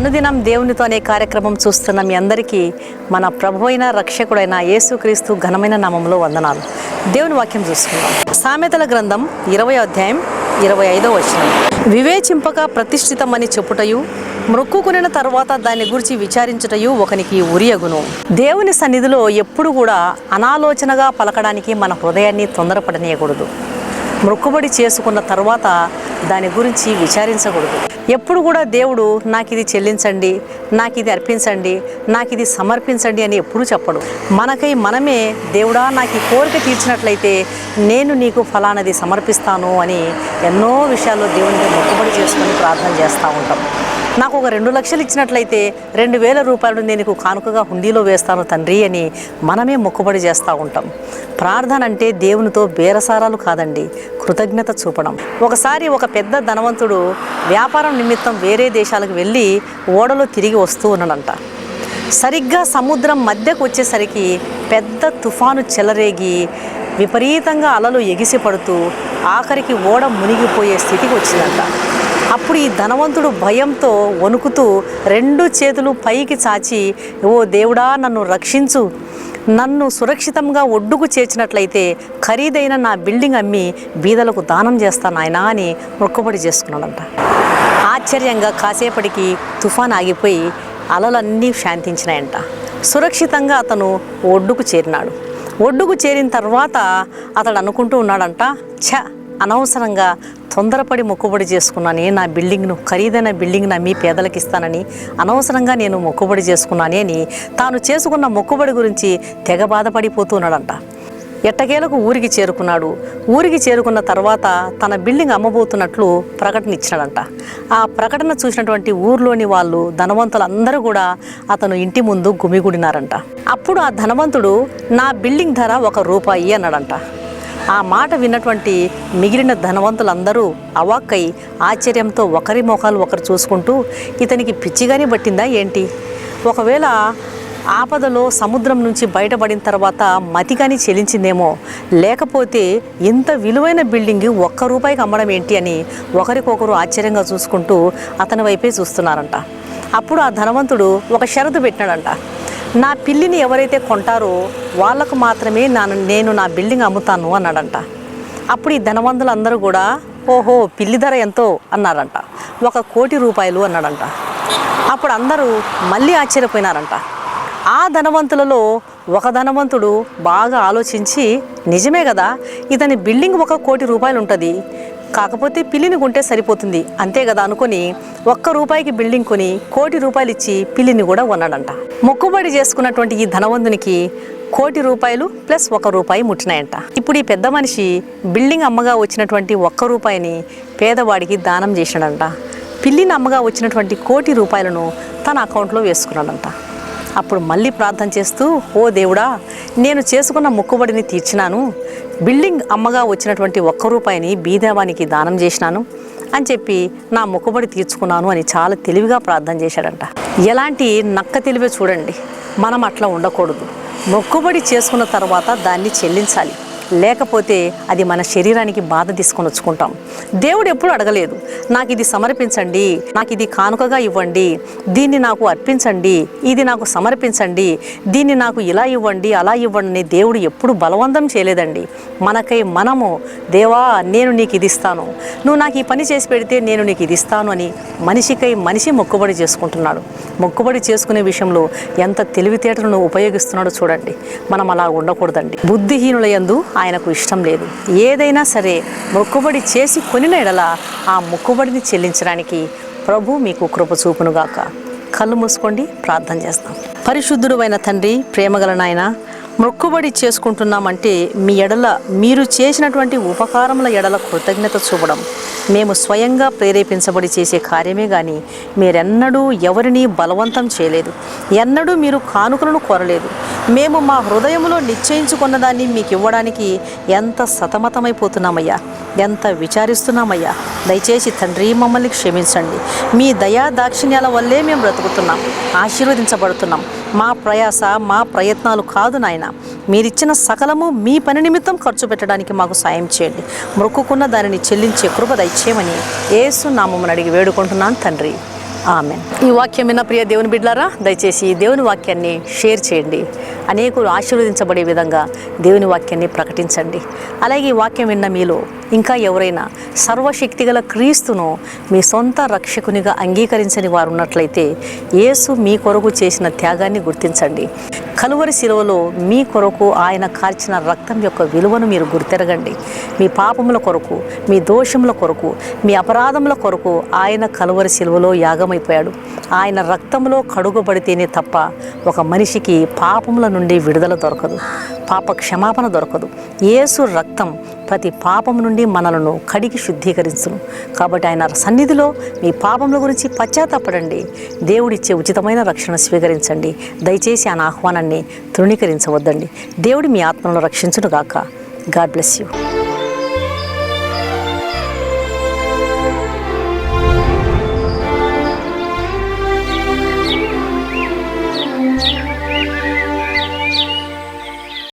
అనుదినం దేవునితోనే కార్యక్రమం చూస్తున్న మీ అందరికీ మన ప్రభు అయిన రక్షకుడైన యేసుక్రీస్తు ఘనమైన నామంలో వందనాలు. దేవుని వాక్యం చూసుకుందాం. సామెతల గ్రంథం ఇరవై అధ్యాయం ఇరవై ఐదో వచనం. వివేచింపక ప్రతిష్ఠితమని చెప్పుటయు మృక్కుకునిన తర్వాత దాని గురించి విచారించుటయు ఒకనికి ఉరియగును. దేవుని సన్నిధిలో ఎప్పుడు కూడా అనాలోచనగా పలకడానికి మన హృదయాన్ని తొందరపడనీయకూడదు. మృక్కుబడి చేసుకున్న తర్వాత దాని గురించి విచారించకూడదు. ఎప్పుడు కూడా దేవుడు నాకు ఇది చెల్లించండి నాకు ఇది అర్పించండి నాకు ఇది సమర్పించండి అని ఎప్పుడూ చెప్పడు. మనకై మనమే దేవుడా నాకు ఈ కోరిక తీర్చినట్లయితే నేను నీకు ఫలానది సమర్పిస్తాను అని ఎన్నో విషయాల్లో దేవునికి మొక్కుబడి చేసుకొని ప్రార్థన చేస్తూ ఉంటాం. నాకు ఒక రెండు లక్షలు ఇచ్చినట్లయితే రెండు వేల రూపాయలు నేను కానుకగా హుండీలో వేస్తాను తండ్రి అని మనమే మొక్కుబడి చేస్తూ ఉంటాం. ప్రార్థన అంటే దేవునితో బేరసారాలు కాదండి కృతజ్ఞత చూపడం. ఒకసారి ఒక పెద్ద ధనవంతుడు వ్యాపారం నిమిత్తం వేరే దేశాలకు వెళ్ళి ఓడలో తిరిగి వస్తూ ఉన్నాడంట. సరిగ్గా సముద్రం మధ్యకు వచ్చేసరికి పెద్ద తుఫాను చెలరేగి విపరీతంగా అలలు ఎగిసి పడుతూ ఆఖరికి ఓడ మునిగిపోయే స్థితికి వచ్చిందంట. అప్పుడు ఈ ధనవంతుడు భయంతో వణుకుతూ రెండు చేతులు పైకి చాచి ఓ దేవుడా నన్ను రక్షించు. నన్ను సురక్షితంగా ఒడ్డుకు చేర్చినట్లయితే ఖరీదైన నా బిల్డింగ్ అమ్మి బీదలకు దానం చేస్తాను ఆయన అని మొక్కుబడి చేసుకున్నాడంట. ఆశ్చర్యంగా కాసేపటికి తుఫాన్ ఆగిపోయి అలలన్నీ శాంతించినాయంట. సురక్షితంగా అతను ఒడ్డుకు చేరినాడు. ఒడ్డుకు చేరిన తర్వాత అతడు అనుకుంటూ ఉన్నాడంట ఛ అనవసరంగా తొందరపడి మొక్కుబడి చేసుకున్నానే నా బిల్డింగ్ను ఖరీదైన బిల్డింగ్ను అమ్మి పేదలకు ఇస్తానని అనవసరంగా నేను మొక్కుబడి చేసుకున్నానే అని తాను చేసుకున్న మొక్కుబడి గురించి తెగ బాధపడిపోతూ ఉన్నాడంట ఎట్టకేలకు ఊరికి చేరుకున్నాడు. ఊరికి చేరుకున్న తర్వాత తన బిల్డింగ్ అమ్మబోతున్నట్లు ప్రకటన ఇచ్చినాడంట ఆ ప్రకటన చూసినటువంటి ఊర్లోని వాళ్ళు ధనవంతులందరూ కూడా అతను ఇంటి ముందు గుమిగూడినారంట. అప్పుడు ఆ ధనవంతుడు నా బిల్డింగ్ ధర ఒక రూపాయి అన్నాడంట. ఆ మాట విన్నటువంటి మిగిలిన ధనవంతులందరూ అవాక్కై ఆశ్చర్యంతో ఒకరి మొఖాలు ఒకరు చూసుకుంటూ ఇతనికి పిచ్చిగాని పట్టిందా ఏంటి? ఒకవేళ ఆపదలో సముద్రం నుంచి బయటపడిన తర్వాత మతిగాని చెలించిందేమో లేకపోతే ఇంత విలువైన బిల్డింగ్ ఒక్క రూపాయికి అమ్మడం ఏంటి అని ఒకరికొకరు ఆశ్చర్యంగా చూసుకుంటూ అతని వైపే చూస్తున్నారంట. అప్పుడు ఆ ధనవంతుడు ఒక షరతు పెట్టినాడంట. నా పిల్లిని ఎవరైతే కొంటారో వాళ్ళకు మాత్రమే నా నేను నా బిల్డింగ్ అమ్ముతాను అన్నాడంట. అప్పుడు ఈ ధనవంతులందరూ కూడా ఓహో పిల్లి ధర ఎంతో అన్నారంట. ఒక కోటి రూపాయలు అన్నాడంట. అప్పుడు అందరూ మళ్ళీ ఆశ్చర్యపోయినారంట. ఆ ధనవంతులలో ఒక ధనవంతుడు బాగా ఆలోచించి నిజమే కదా ఇతని బిల్డింగ్ ఒక కోటి రూపాయలు ఉంటుంది కాకపోతే పిల్లిని కొంటే సరిపోతుంది. అంతే కదా అనుకొని ఒక్క రూపాయికి బిల్డింగ్ కొని కోటి రూపాయలు ఇచ్చి పిల్లిని కూడా కొన్నాడంట. మొక్కుబడి చేసుకున్నటువంటి ఈ ధనవంతునికి కోటి రూపాయలు ప్లస్ ఒక రూపాయి ముట్టినాయంట. ఇప్పుడు ఈ పెద్ద మనిషి బిల్డింగ్ అమ్మగా వచ్చినటువంటి ఒక్క రూపాయిని పేదవాడికి దానం చేసినాడంట. పిల్లిని అమ్మగా వచ్చినటువంటి కోటి రూపాయలను తన అకౌంట్లో వేసుకున్నాడంట. అప్పుడు మళ్ళీ ప్రార్థన చేస్తూ ఓ దేవుడా నేను చేసుకున్న మొక్కుబడిని తీర్చినాను. బిల్డింగ్ అమ్మగా వచ్చినటువంటి ఒక్క రూపాయిని బీదేవానికి దానం చేసినాను అని చెప్పి నా మొక్కుబడి తీర్చుకున్నాను అని చాలా తెలివిగా ప్రార్థన చేశాడంట. ఎలాంటి నక్క తెలివే చూడండి. మనం అట్లా ఉండకూడదు. మొక్కుబడి చేసుకున్న తర్వాత దాన్ని చెల్లించాలి. లేకపోతే అది మన శరీరానికి బాధ తీసుకొని వచ్చుకుంటాం. దేవుడు ఎప్పుడు అడగలేదు నాకు ఇది సమర్పించండి నాకు ఇది కానుకగా ఇవ్వండి దీన్ని నాకు అర్పించండి ఇది నాకు సమర్పించండి దీన్ని నాకు ఇలా ఇవ్వండి అలా ఇవ్వండి అని దేవుడు ఎప్పుడు బలవంతం చేయలేదండి. మనకై మనము దేవా నేను నీకు ఇది ఇస్తాను నువ్వు నాకు ఈ పని చేసి పెడితే నేను నీకు ఇది ఇస్తాను అని మనిషికై మనిషి మొక్కుబడి చేసుకుంటున్నాడు. మొక్కుబడి చేసుకునే విషయంలో ఎంత తెలివితేటలను ఉపయోగిస్తున్నాడో చూడండి. మనం అలా ఉండకూడదండి. బుద్ధిహీనుల యందు ఆయనకు ఇష్టం లేదు. ఏదైనా సరే మొక్కుబడి చేసి కొనిన ఎడల ఆ మొక్కుబడిని చెల్లించడానికి ప్రభు మీకు కృప చూపునుగాక కళ్ళు మూసుకోండి ప్రార్థన చేస్తాం. పరిశుద్ధుడు అయిన తండ్రి ప్రేమగల నాయన మొక్కుబడి చేసుకుంటున్నామంటే మీ ఎడల మీరు చేసినటువంటి ఉపకారముల ఎడల కృతజ్ఞత చూపడం. మేము స్వయంగా ప్రేరేపించబడి చేసే కార్యమే కానీ మీరెన్నడూ ఎవరిని బలవంతం చేయలేదు. ఎన్నడూ మీరు కానుకలను కోరలేదు. మేము మా హృదయంలో నిశ్చయించుకున్న దాన్ని మీకు ఇవ్వడానికి ఎంత సతమతమైపోతున్నామయ్యా? ఎంత విచారిస్తున్నామయ్యా? దయచేసి తండ్రి మమ్మల్ని క్షమించండి. మీ దయా దాక్షిణ్యాల వల్లే మేము బ్రతుకుతున్నాం. ఆశీర్వదించబడుతున్నాం. మా ప్రయాస మా ప్రయత్నాలు కాదు నాయన. మీరిచ్చిన సకలము మీ పని నిమిత్తం ఖర్చు పెట్టడానికి మాకు సాయం చేయండి. మొక్కుకున్న దానిని చెల్లించే కృప దయచేయమని ఏసు నామమ్మని అడిగి వేడుకుంటున్నాను తండ్రి. ఆమె ఈ వాక్యం విన్న ప్రియ దేవుని బిడ్లారా దయచేసి దేవుని వాక్యాన్ని షేర్ చేయండి. అనేకులు ఆశీర్వదించబడే విధంగా దేవుని వాక్యాన్ని ప్రకటించండి. అలాగే ఈ వాక్యం విన్న మీలో ఇంకా ఎవరైనా సర్వశక్తిగల క్రీస్తును మీ సొంత రక్షకునిగా అంగీకరించని వారు ఉన్నట్లయితే యేసు మీ కొరకు చేసిన త్యాగాన్ని గుర్తించండి. కలువరి శిలువలో మీ కొరకు ఆయన కార్చిన రక్తం యొక్క విలువను మీరు గుర్తెరగండి. మీ పాపముల కొరకు మీ దోషముల కొరకు మీ అపరాధముల కొరకు ఆయన కలువరి శిలువలో యాగమైపోయాడు. ఆయన రక్తంలో కడుగుబడితేనే తప్ప ఒక మనిషికి పాపముల నుండి విడుదల దొరకదు. పాప క్షమాపణ దొరకదు. యేసు రక్తం ప్రతి పాపం నుండి మనలను కడిగి శుద్ధీకరించును. కాబట్టి ఆయన సన్నిధిలో మీ పాపముల గురించి పశ్చాత్తాపడండి. దేవుడిచ్చే ఉచితమైన రక్షణ స్వీకరించండి. దయచేసి ఆయన ఆహ్వానాన్ని తృణీకరించవద్దండి. దేవుడి మీ ఆత్మలను రక్షించును గాక గాడ్ బ్లెస్ యూ.